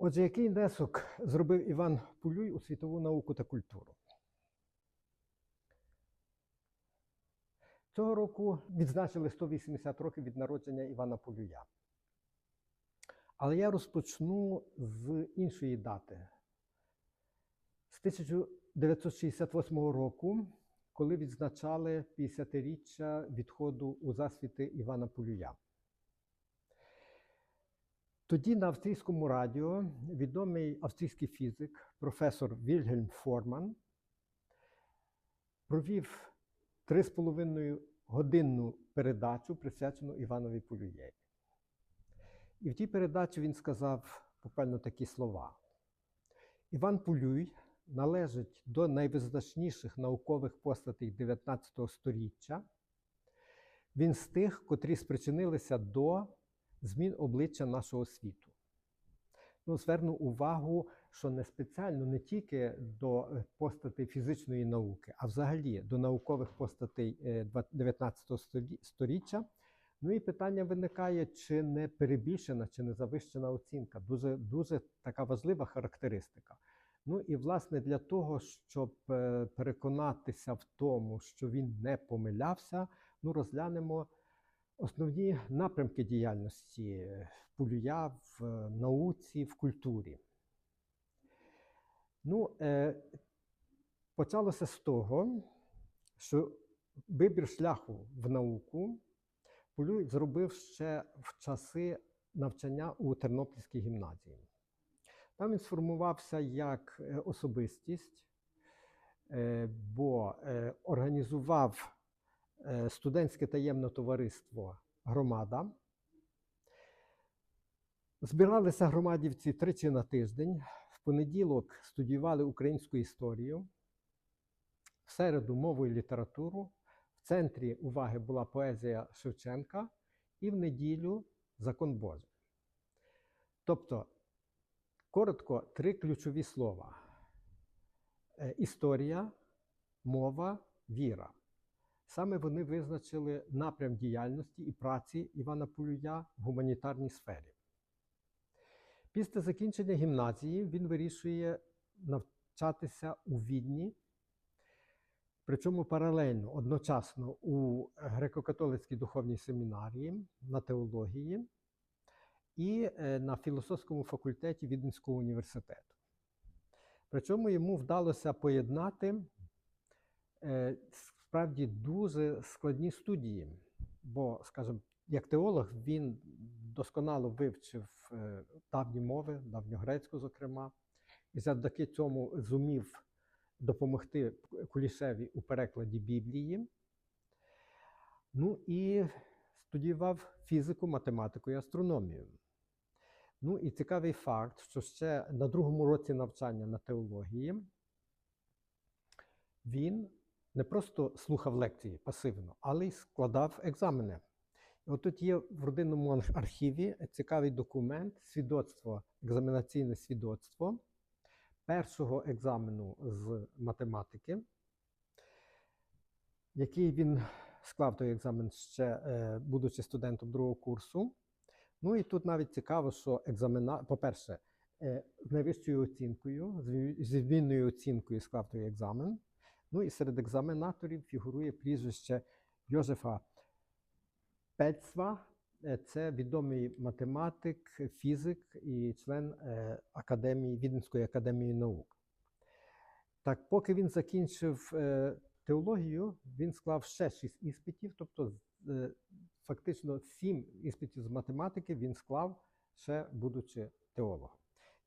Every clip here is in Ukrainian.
Отже, який внесок зробив Іван Пулюй у світову науку та культуру? Цього року відзначили 180 років від народження Івана Полюя. Але я розпочну з іншої дати. З 1968 року, коли відзначали 50-річчя відходу у засвіти Івана Полюя. Тоді на австрійському радіо відомий австрійський фізик, професор Вільгельм Форман, провів 3,5 годинну передачу, присвячену Іванові Полюєві. І в тій передачі він сказав буквально такі слова: Іван Полюй належить до найвизначніших наукових постатей 19 століття. Він з тих, котрі спричинилися до змін обличчя нашого світу. Ну, зверну увагу, що не спеціально не тільки до постатей фізичної науки, а взагалі до наукових постатей е, 19 століття. Ну і питання виникає, чи не перебільшена, чи не завищена оцінка. Дуже, дуже така важлива характеристика. Ну і власне для того, щоб е, переконатися в тому, що він не помилявся, ну розглянемо основні напрямки діяльності Пулюя в е, науці, в культурі. Ну, е, почалося з того, що вибір шляху в науку Пулюй зробив ще в часи навчання у Тернопільській гімназії. Там він сформувався як е, особистість, е, бо е, організував студентське таємне товариство Громада. Збиралися громадівці тричі на тиждень. В понеділок студіювали українську історію, в середу мову і літературу. В центрі уваги була поезія Шевченка і в неділю закон Божий. Тобто, коротко, три ключові слова: Е, історія, мова, віра. Саме вони визначили напрям діяльності і праці Івана Полюя в гуманітарній сфері. Після закінчення гімназії він вирішує навчатися у Відні, причому паралельно, одночасно у греко-католицькій духовній семінарії на теології і е, на філософському факультеті Віденського університету. Причому йому вдалося поєднати е, справді дуже складні студії, бо, скажімо, як теолог він досконало вивчив е, давні мови, давньогрецьку, зокрема, і завдяки цьому зумів допомогти Кулішеві у перекладі Біблії. Ну і студіював фізику, математику і астрономію. Ну і цікавий факт, що ще на другому році навчання на теології він не просто слухав лекції пасивно, але й складав екзамени. От тут є в родинному архіві цікавий документ, свідоцтво, екзаменаційне свідоцтво першого екзамену з математики, який він склав той екзамен ще, е, будучи студентом другого курсу. Ну і тут навіть цікаво, що екзамена, по-перше, е, з найвищою оцінкою, з відмінною оцінкою склав той екзамен. Ну і серед екзаменаторів фігурує прізвище Йозефа Пецва. Е, Це відомий математик, фізик і член е, академії, Віденської академії наук. Так, поки він закінчив е, теологію, він склав ще шість іспитів, тобто фактично сім іспитів з математики він склав, ще будучи теологом.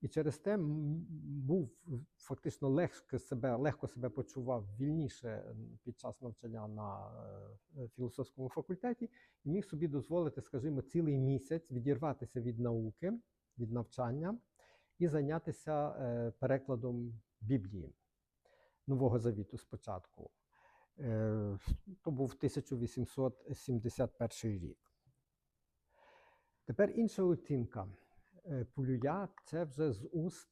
І через те був фактично легко себе, легко себе почував вільніше під час навчання на е, філософському факультеті і міг собі дозволити, скажімо, цілий місяць відірватися від науки, від навчання і зайнятися е, перекладом Біблії Нового Завіту спочатку. Е, То був 1871 рік. Тепер інша оцінка. Е, Полюя це вже з уст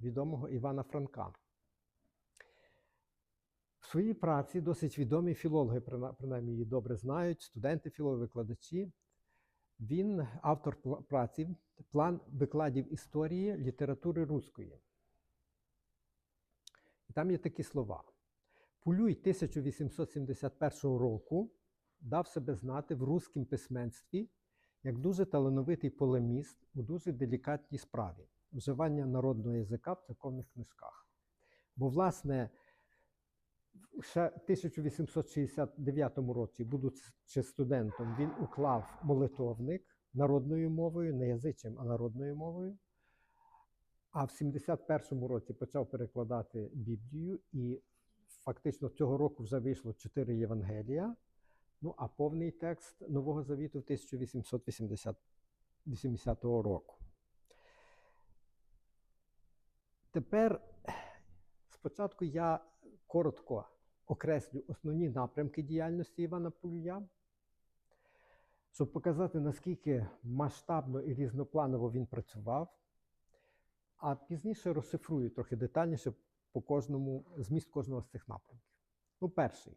відомого Івана Франка. В своїй праці досить відомі філологи, принаймні її добре знають, студенти, філологи, викладачі, Він автор праці План викладів історії літератури руської. І там є такі слова. Пулюй 1871 року дав себе знати в руському письменстві як дуже талановитий полеміст у дуже делікатній справі вживання народного язика в церковних книжках. Бо, власне, ще в 1869 році, будучи студентом, він уклав молитовник народною мовою, не язичем, а народною мовою. А в 71-му році почав перекладати Біблію, і фактично цього року вже вийшло чотири Євангелія. Ну, а повний текст Нового Завіту 1880 року. Тепер спочатку я коротко окреслю основні напрямки діяльності Івана Полюя, щоб показати, наскільки масштабно і різнопланово він працював, а пізніше розшифрую трохи детальніше по кожному зміст кожного з цих напрямків. Ну, перший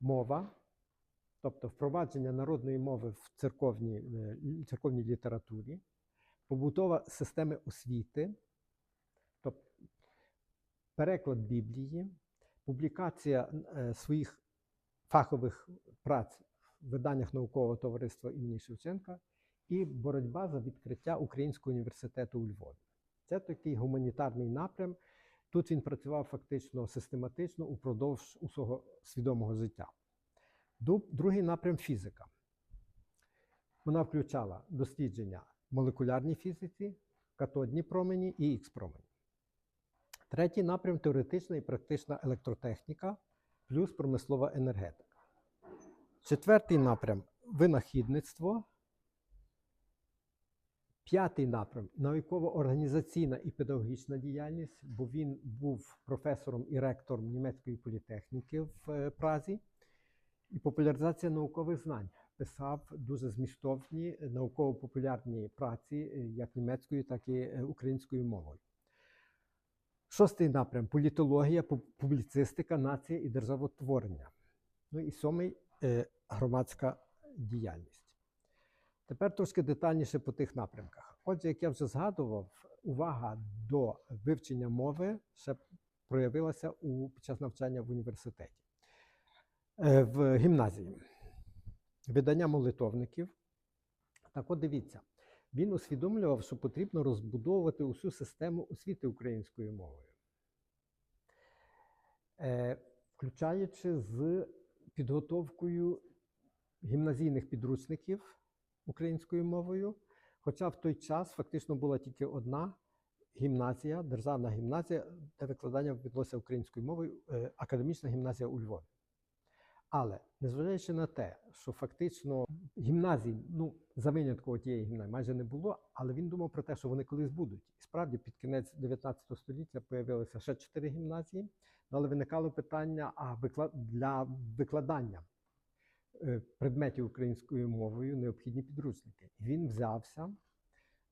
мова, тобто впровадження народної мови в церковній, е, церковній літературі, побутова системи освіти, тобто переклад Біблії, публікація е, своїх фахових праць в виданнях наукового товариства імені Шевченка і боротьба за відкриття Українського університету у Львові. Це такий гуманітарний напрям. Тут він працював фактично систематично упродовж усього свідомого життя. Другий напрям фізика. Вона включала дослідження молекулярній фізиці, катодні промені і ікс-промені. Третій напрям теоретична і практична електротехніка плюс промислова енергетика. Четвертий напрям винахідництво. П'ятий напрям науково-організаційна і педагогічна діяльність, бо він був професором і ректором німецької політехніки в е, Празі, і популяризація наукових знань. Писав дуже змістовні е, науково-популярні праці е, як німецькою, так і е, українською мовою. Шостий напрям політологія, публіцистика, нація і державотворення. Ну і сьомий громадська діяльність. Тепер трошки детальніше по тих напрямках. Отже, як я вже згадував, увага до вивчення мови ще проявилася у, під час навчання в університеті, в гімназії. Видання молитовників. Так от дивіться, він усвідомлював, що потрібно розбудовувати усю систему освіти українською мовою, Е, включаючи з підготовкою гімназійних підручників українською мовою. Хоча в той час фактично була тільки одна гімназія, державна гімназія, де викладання відбулося українською мовою, е, академічна гімназія у Львові. Але незважаючи на те, що фактично гімназій, ну за винятком тієї гімназії, майже не було, але він думав про те, що вони колись будуть. І справді під кінець 19 століття появилося ще чотири гімназії, ну, але виникало питання а викла- для викладання е, предметів українською мовою необхідні підручники. І він взявся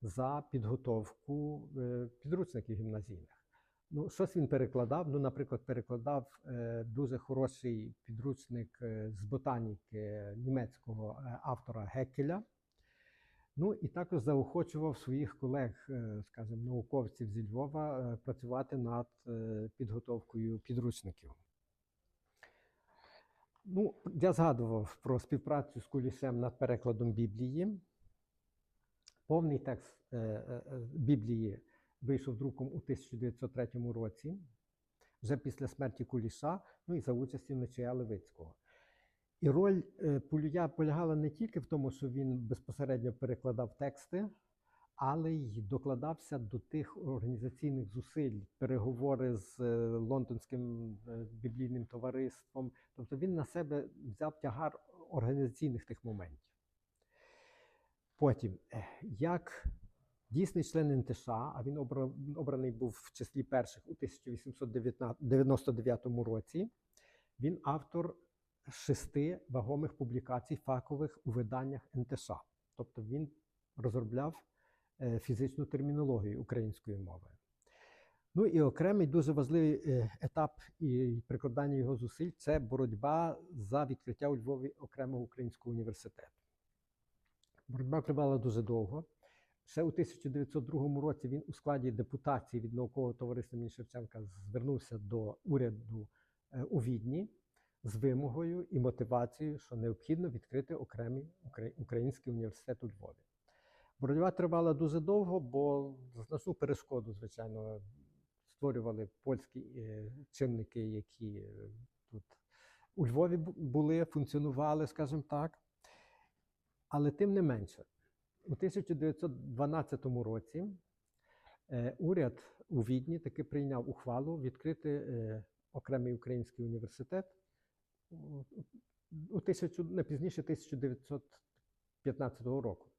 за підготовку е, підручників гімназійних. Ну, щось він перекладав. Ну, наприклад, перекладав е, дуже хороший підручник е, з ботаніки німецького е, автора Гекеля. Ну і також заохочував своїх колег, скажімо, науковців зі Львова працювати над підготовкою підручників. Ну, я згадував про співпрацю з Кулішем над перекладом Біблії. Повний текст Біблії вийшов друком у 1903 році, вже після смерті Куліша, ну і за участі Нечая Левицького. І роль е, Полюя полягала не тільки в тому, що він безпосередньо перекладав тексти, але й докладався до тих організаційних зусиль, переговори з е, лондонським е, біблійним товариством. Тобто він на себе взяв тягар організаційних тих моментів. Потім, як дійсний член НТШ, а він обраний був в числі перших у 1899 році, він автор шести вагомих публікацій фахових у виданнях НТШ. Тобто він розробляв е, фізичну термінологію української мови. Ну і окремий дуже важливий е, етап і прикладання його зусиль це боротьба за відкриття у Львові окремого українського університету. Боротьба тривала дуже довго. Ще у 1902 році він у складі депутації від наукового товариства імені Шевченка звернувся до уряду е, у Відні з вимогою і мотивацією, що необхідно відкрити окремий український університет у Львові. Боротьба тривала дуже довго, бо значну перешкоду, звичайно, створювали польські е, чинники, які тут у Львові були, функціонували, скажімо так. Але тим не менше, у 1912 році е, уряд у Відні таки прийняв ухвалу відкрити е, окремий український університет у, тисячу, не пізніше 1915 року.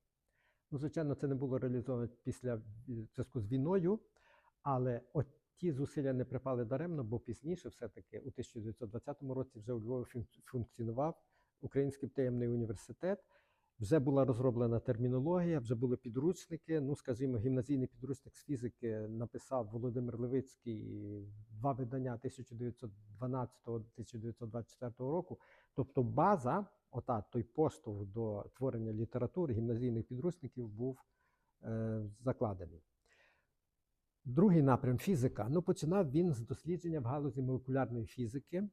Ну, звичайно, це не було реалізовано після зв'язку з війною, але от ті зусилля не припали даремно, бо пізніше, все-таки, у 1920 році вже у Львові функціонував Український таємний університет. Вже була розроблена термінологія, вже були підручники. Ну, скажімо, гімназійний підручник з фізики написав Володимир Левицький два видання 1912-1924 року. Тобто база, ота, той поштовх до творення літератури, гімназійних підручників був е, закладений. Другий напрям фізика. Ну, починав він з дослідження в галузі молекулярної фізики.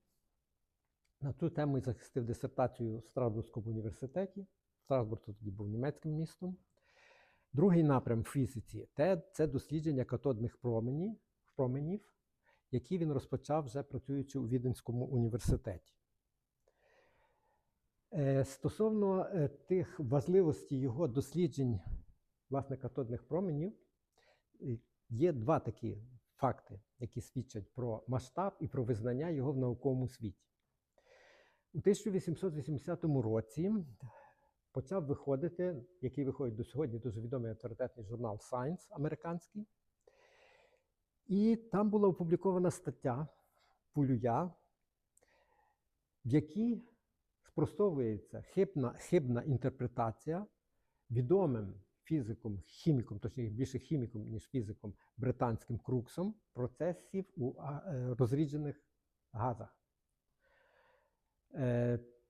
На цю тему захистив дисертацію в Страсбурзькому університеті. Страсбург тоді був німецьким містом. Другий напрям в фізиці це дослідження катодних променів, променів, які він розпочав вже працюючи у Віденському університеті. Е, Стосовно е, тих важливостей його досліджень власне катодних променів, е, є два такі факти, які свідчать про масштаб і про визнання його в науковому світі. У 1880 році почав виходити, який виходить до сьогодні, дуже відомий авторитетний журнал Science американський. І там була опублікована стаття Пулюя, в якій спростовується хибна, хибна інтерпретація відомим фізиком, хіміком, точніше більше хіміком, ніж фізиком, британським Круксом процесів у е, розріджених газах.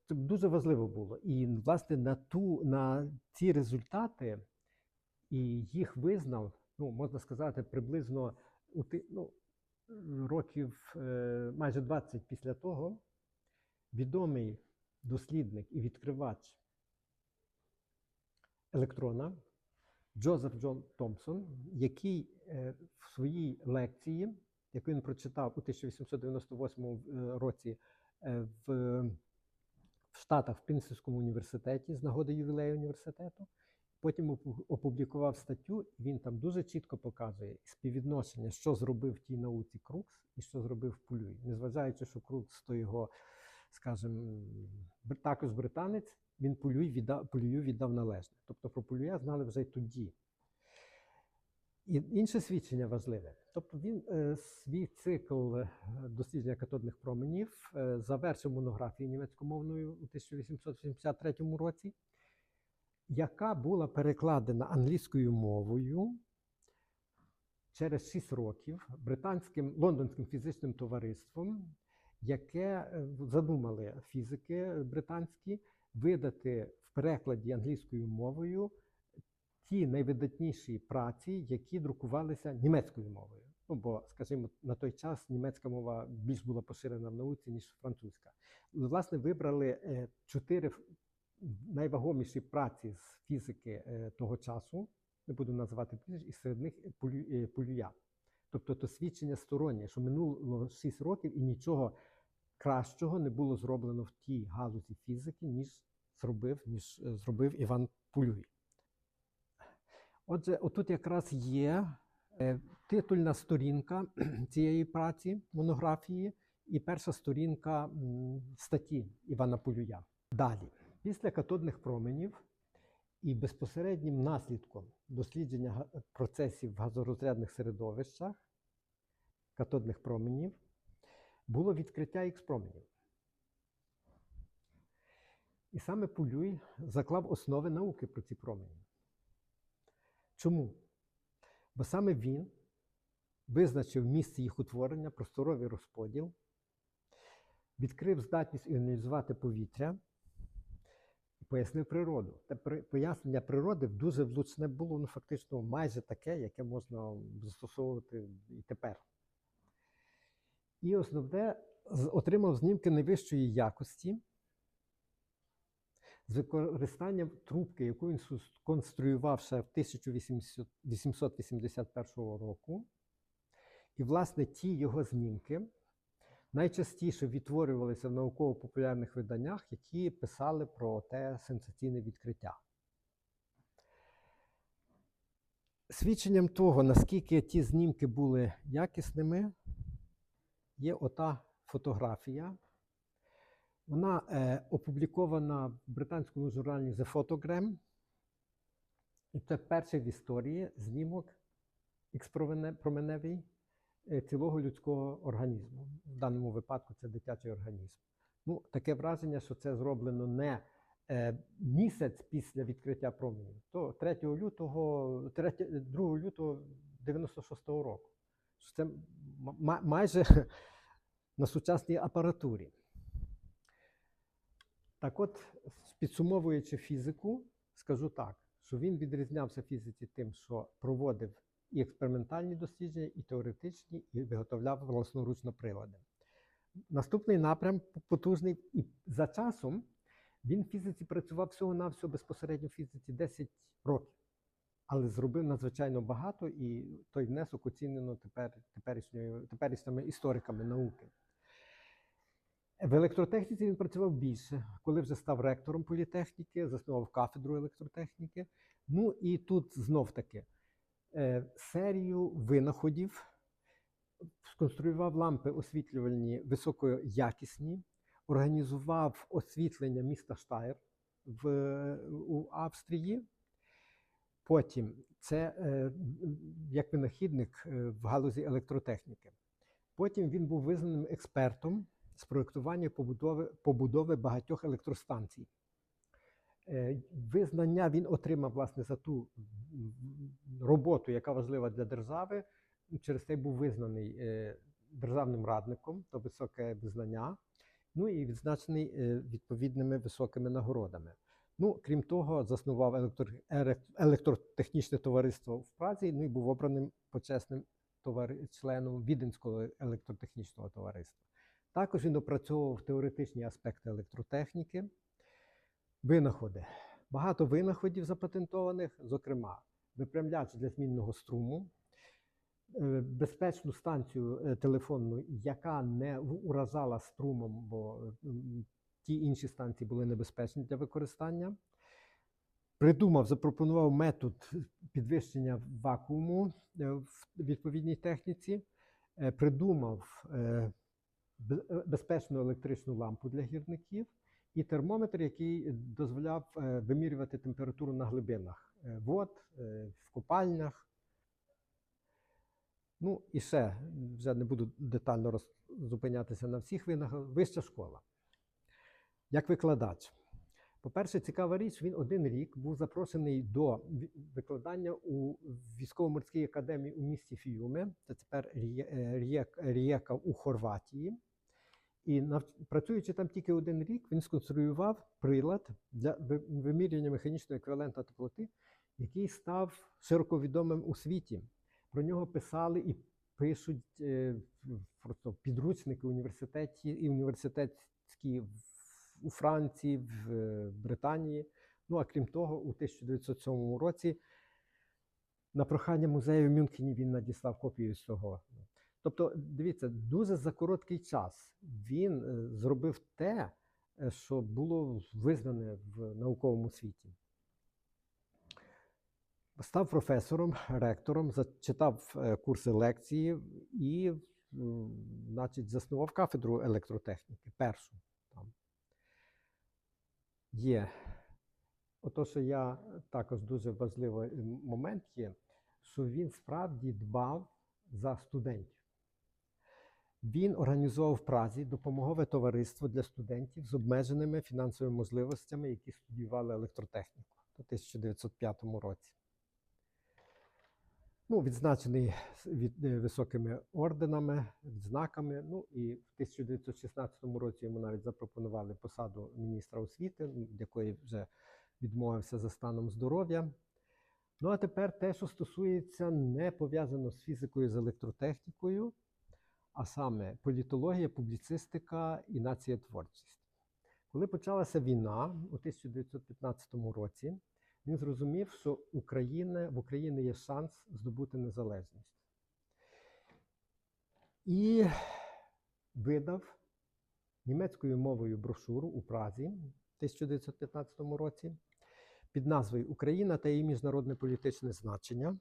Це дуже важливо було. І, власне, на, ту, на ці результати і їх визнав, ну, можна сказати, приблизно у ну, років е, майже 20 після того відомий дослідник і відкривач електрона Джозеф Джон Томпсон, який е, в своїй лекції, яку він прочитав у 1898 е, році в, в Штатах в Принстонському університеті з нагоди ювілею університету, потім опублікував статтю, і він там дуже чітко показує співвідношення, що зробив в тій науці Крукс і що зробив Пулюй. Незважаючи, що Крукс то його, скажімо, також британець, він Пулюй віддав, Пулюю віддав належне. Тобто про Пулюя знали вже тоді. Інше свідчення важливе. Тобто він е, свій цикл е, дослідження катодних променів е, завершив монографією німецькомовною у 1883 році, яка була перекладена англійською мовою через 6 років британським лондонським фізичним товариством, яке задумали фізики британські видати в перекладі англійською мовою ті найвидатніші праці, які друкувалися німецькою мовою. Ну, бо, скажімо, на той час німецька мова більш була поширена в науці, ніж французька. Власне, вибрали е, чотири найвагоміші праці з фізики е, того часу, не буду називати прізвищ, і серед них е, Полюя. Тобто то свідчення стороннє, що минуло 6 років і нічого кращого не було зроблено в тій галузі фізики, ніж зробив, ніж зробив Іван Полюй. Отже, отут якраз є е, титульна сторінка цієї праці, монографії, і перша сторінка статті Івана Полюя. Далі, після катодних променів і безпосереднім наслідком дослідження процесів в газорозрядних середовищах катодних променів було відкриття ікс-променів. І саме Пулюй заклав основи науки про ці промені. Чому? Бо саме він визначив місце їх утворення, просторовий розподіл, відкрив здатність іонізувати повітря, пояснив природу. Те пояснення природи дуже влучне було, ну фактично майже таке, яке можна застосовувати і тепер. І основне, отримав знімки найвищої якості з використанням трубки, яку він конструював ще в 1881 року. І, власне, ті його знімки найчастіше відтворювалися в науково-популярних виданнях, які писали про те сенсаційне відкриття. Свідченням того, наскільки ті знімки були якісними, є ота фотографія. Вона е, опублікована в британському журналі The Photogram. І це перший в історії знімок ікспроменевий е, цілого людського організму. В даному випадку це дитячий організм. Ну, таке враження, що це зроблено не е, місяць після відкриття променів, то 3 лютого, 3, 2 лютого 96-го року. Це майже на сучасній апаратурі. Так от, підсумовуючи фізику, скажу так, що він відрізнявся фізиці тим, що проводив і експериментальні дослідження, і теоретичні, і виготовляв власноручно прилади. Наступний напрям потужний, і за часом він в фізиці працював всього-навсього безпосередньо в фізиці 10 років, але зробив надзвичайно багато, і той внесок оцінено тепер, теперішніми істориками науки. В електротехніці він працював більше, коли вже став ректором політехніки, заснував кафедру електротехніки. Ну і тут знов таки е, серію винаходів, сконструював лампи освітлювальні високоякісні, організував освітлення міста Штайр в, у Австрії. Потім це е, як винахідник е, в галузі електротехніки. Потім він був визнаним експертом з проєктування побудови, побудови багатьох електростанцій. Е, Визнання він отримав власне за ту роботу, яка важлива для держави. Через це був визнаний е, державним радником, то високе визнання, ну і відзначений е, відповідними високими нагородами. Ну, крім того, заснував електро- електротехнічне товариство в Празі, ну і був обраним почесним товари- членом Віденського електротехнічного товариства. Також він опрацьовував теоретичні аспекти електротехніки, винаходи. Багато винаходів запатентованих, зокрема, випрямляч для змінного струму, е, безпечну станцію е, телефонну, яка не уражала струмом, бо ті інші станції були небезпечні для використання. Придумав, запропонував метод підвищення вакууму е, в відповідній техніці, придумав безпечну електричну лампу для гірників і термометр, який дозволяв е, вимірювати температуру на глибинах е, вод, е, в купальнях. Ну і ще вже не буду детально роз- зупинятися на всіх винаходах. Вища школа. Як викладач. По-перше, цікава річ, він один рік був запрошений до викладання у військово-морській академії у місті Фіюме, це тепер Ріє- е, Рієк- Рієка у Хорватії. І працюючи там тільки один рік, він сконструював прилад для вимірювання механічного еквівалента теплоти, який став широко відомим у світі. Про нього писали і пишуть е, просто підручники університеті і університетські у Франції, в е, Британії. Ну а крім того, у 1907 році на прохання музею в Мюнхені він надіслав копію цього. Тобто, дивіться, дуже за короткий час він е, зробив те, е, що було визнане в науковому світі. Став професором, ректором, зачитав е, курси лекції і, значить, заснував кафедру електротехніки першу. Там. Є. Ото, що я також дуже важливий момент є, що він справді дбав за студентів. Він організував в Празі допомогове товариство для студентів з обмеженими фінансовими можливостями, які студіювали електротехніку у 1905 році. Ну, відзначений від, е, високими орденами, відзнаками. Ну і в 1916 році йому навіть запропонували посаду міністра освіти, від якої вже відмовився за станом здоров'я. Ну а тепер те, що стосується не пов'язано з фізикою, з електротехнікою, а саме політологія, публіцистика і націєтворчість. Коли почалася війна у 1915 році, він зрозумів, що Україна, в Україні є шанс здобути незалежність. І видав німецькою мовою брошуру у Празі в 1915 році під назвою Україна та її міжнародне політичне значення,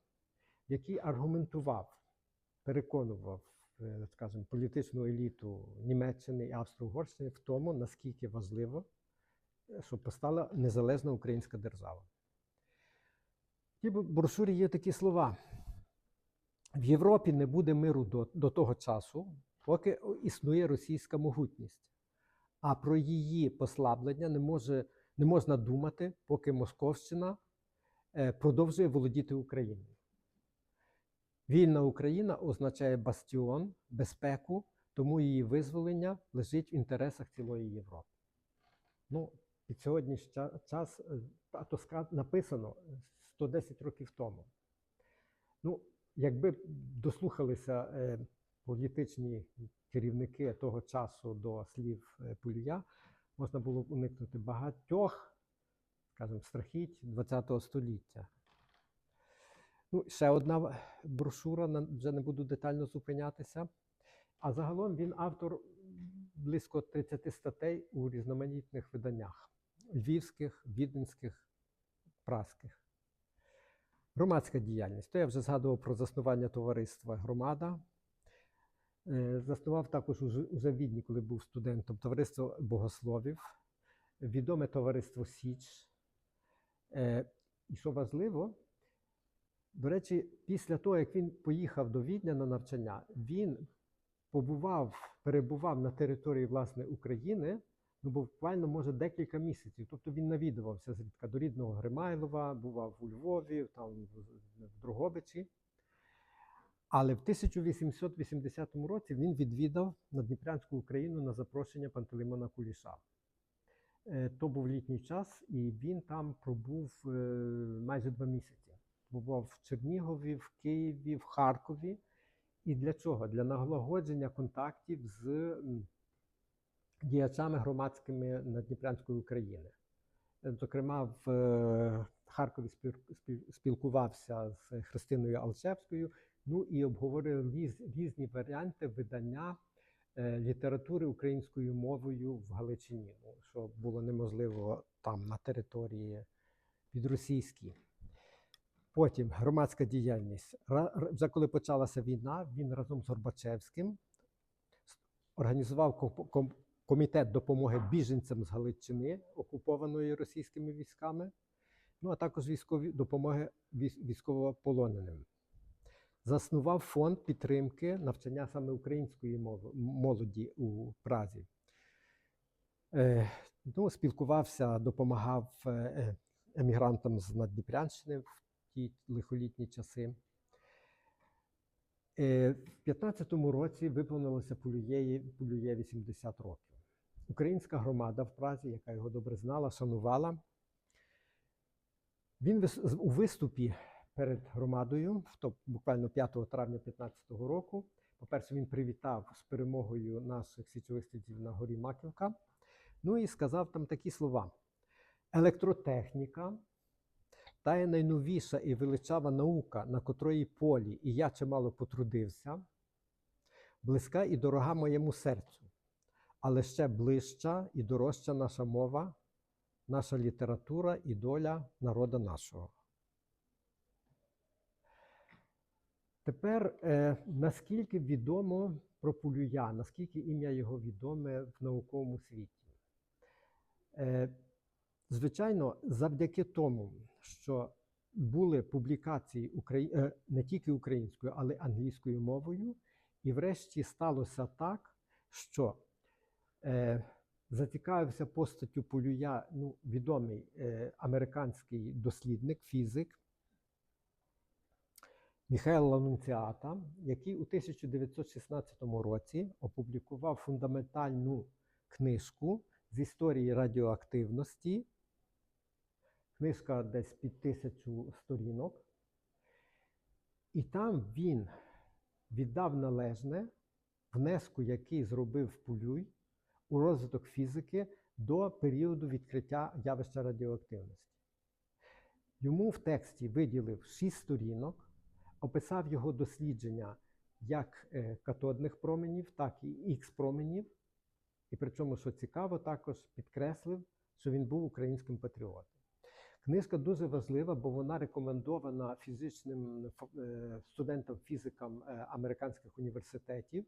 в якій аргументував, переконував, скажімо, політичну еліту Німеччини і Австро-Угорщини в тому, наскільки важливо, е, щоб постала незалежна українська держава. В тій брошурі є такі слова. В Європі не буде миру до, до того часу, поки існує російська могутність. А про її послаблення не, може, не можна думати, поки Московщина е, продовжує володіти Україною. Вільна Україна означає бастіон, безпеку, тому її визволення лежить в інтересах цілої Європи. Ну, під сьогоднішній час, е, а то написано 110 років тому. Ну, якби дослухалися е, політичні керівники того часу до слів е, Пулія, можна було б уникнути багатьох, скажімо, страхіть ХХ століття. Ну, ще одна брошура, вже не буду детально зупинятися. А загалом він автор близько 30 статей у різноманітних виданнях: львівських, віденських, праських. Громадська діяльність. То я вже згадував про заснування товариства Громада. Е, Заснував також уже, уже в Відні, коли був студентом, товариство богословів, відоме товариство Січ. Е, І що важливо, до речі, після того, як він поїхав до Відня на навчання, він побував, перебував на території власне України, ну буквально може декілька місяців. Тобто він навідувався зрідка до рідного Гримайлова, бував у Львові, там в- Дрогобичі. Але в 1880 році він відвідав Надніпрянську Україну на запрошення Пантелеймона Куліша. Е, То був літній час, і він там пробув е, майже два місяці. Бував в Чернігові, в Києві, в Харкові. І для чого? Для налагодження контактів з діячами громадськими Надніпрянської України. Е, Зокрема, в е, Харкові спіл- спіл- спілкувався з Христиною Алчевською, ну і обговорив різні варіанти видання е, літератури українською мовою в Галичині, ну, що було неможливо там на території підросійській. Потім громадська діяльність. Вже коли почалася війна, він разом з Горбачевським організував комітет допомоги біженцям з Галичини, окупованої російськими військами, ну а також військові допомоги військовополоненим. Заснував фонд підтримки навчання саме української молоді у Празі. Е, ну, спілкувався, допомагав е, е, емігрантам з Надніпрянщини в ті лихолітні часи. Е, В 15-му році виповнилося Полюєї, Полює 80 років. Українська громада в Празі, яка його добре знала, шанувала. Він у виступі перед громадою, буквально 5 травня 15-го року, по-перше, він привітав з перемогою наших січових стрільців на горі Маківка. Ну і сказав там такі слова: електротехніка та найновіша і величава наука, на котрої полі і я чимало потрудився, близька і дорога моєму серцю, але ще ближча і дорожча наша мова, наша література і доля народа нашого. Тепер е, наскільки відомо про Полюя, наскільки ім'я його відоме в науковому світі? Е, звичайно, завдяки тому, що були публікації Украї... е, не тільки українською, але й англійською мовою, і врешті сталося так, що е, зацікавився постаттю Полюя ну, відомий е, американський дослідник, фізик Міхаела Нунціата, який у 1916 році опублікував фундаментальну книжку з історії радіоактивності. Книжка десь під тисячу сторінок. І там він віддав належне внеску, який зробив Пулюй у розвиток фізики до періоду відкриття явища радіоактивності. Йому в тексті виділив шість сторінок, описав його дослідження як е, катодних променів, так і ікс променів. І причому, що цікаво, також підкреслив, що він був українським патріотом. Книжка дуже важлива, бо вона рекомендована фізичним е, студентам-фізикам е, американських університетів.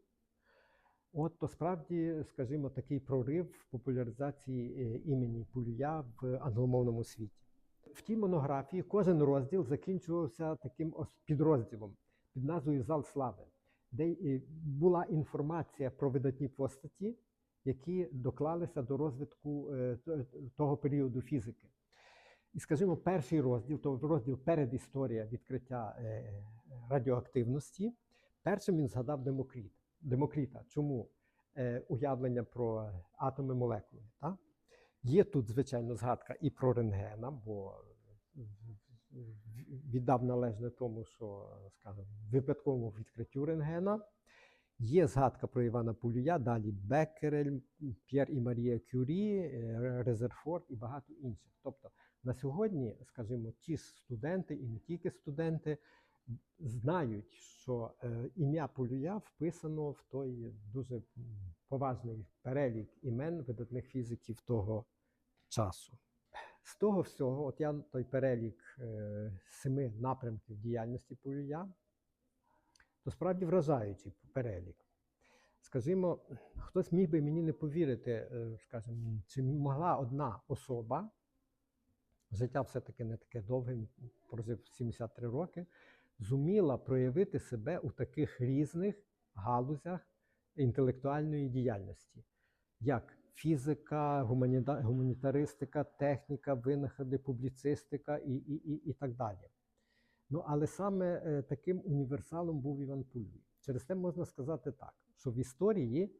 От то справді, скажімо, такий прорив в популяризації е, імені Пулюя в англомовному світі. В тій монографії кожен розділ закінчувався таким підрозділом під назвою Зал слави, де була інформація про видатні постаті, які доклалися до розвитку того періоду фізики. І, скажімо, перший розділ, то розділ передісторія відкриття е, радіоактивності, першим він згадав Демокріт, Демокріта. Чому? Е, Уявлення про атоми молекули. Так? Є тут, звичайно, згадка і про рентгена, бо віддав належне тому, що, скажімо, випадковому відкриттю рентгена. Є згадка про Івана Пулюя, далі Беккерель, П'єр і Марія Кюрі, е, Резерфорд і багато інших. Тобто на сьогодні, скажімо, ті студенти і не тільки студенти знають, що е, ім'я Пулюя вписано в той дуже поважний перелік імен видатних фізиків того часу. З того всього, от я той перелік е, семи напрямків діяльності Пулюя, то справді вражаючий перелік. Скажімо, хтось міг би мені не повірити, е, скажімо, чи могла одна особа, життя все-таки не таке довге, прожив 73 роки, зуміла проявити себе у таких різних галузях інтелектуальної діяльності, як фізика, гуманітаристика, техніка, винаходи, публіцистика і, і, і, і так далі. Ну, але саме е, таким універсалом був Іван Пулюй. Через те можна сказати так, що в історії,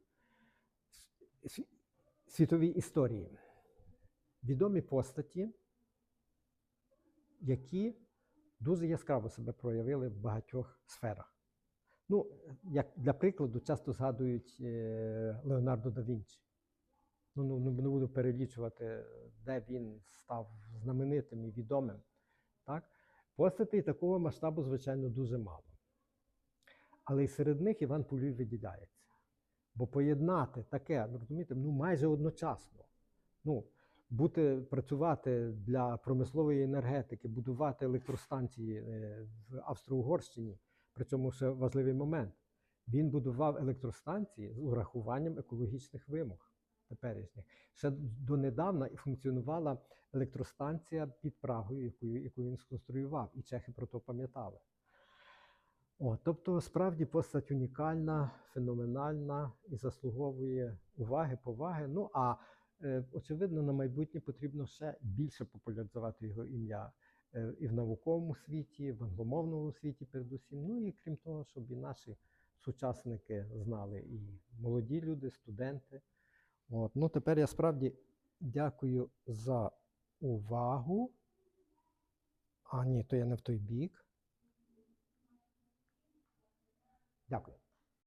сві- світовій історії, відомі постаті, які дуже яскраво себе проявили в багатьох сферах. Ну, як для прикладу, часто згадують е, Леонардо да Вінчі. Ну, ну, не буду перелічувати, де він став знаменитим і відомим. Так? Постатей такого масштабу, звичайно, дуже мало. Але й серед них Іван Пулюй виділяється. Бо поєднати таке, ну, розумієте, ну майже одночасно. Ну, бути, працювати для промислової енергетики, будувати електростанції е, в Австро-Угорщині, при цьому ще важливий момент. Він будував електростанції з урахуванням екологічних вимог теперішніх. Ще донедавна функціонувала електростанція під Прагою, яку, яку він сконструював, і чехи про то пам'ятали. О, тобто, справді постать унікальна, феноменальна і заслуговує уваги, поваги. Ну а очевидно, на майбутнє потрібно ще більше популяризувати його ім'я е, і в науковому світі, в англомовному світі, передусім. Ну і крім того, щоб і наші сучасники знали, і молоді люди, студенти. От. Ну, тепер я справді дякую за увагу. А, ні, то я не в той бік. Дякую.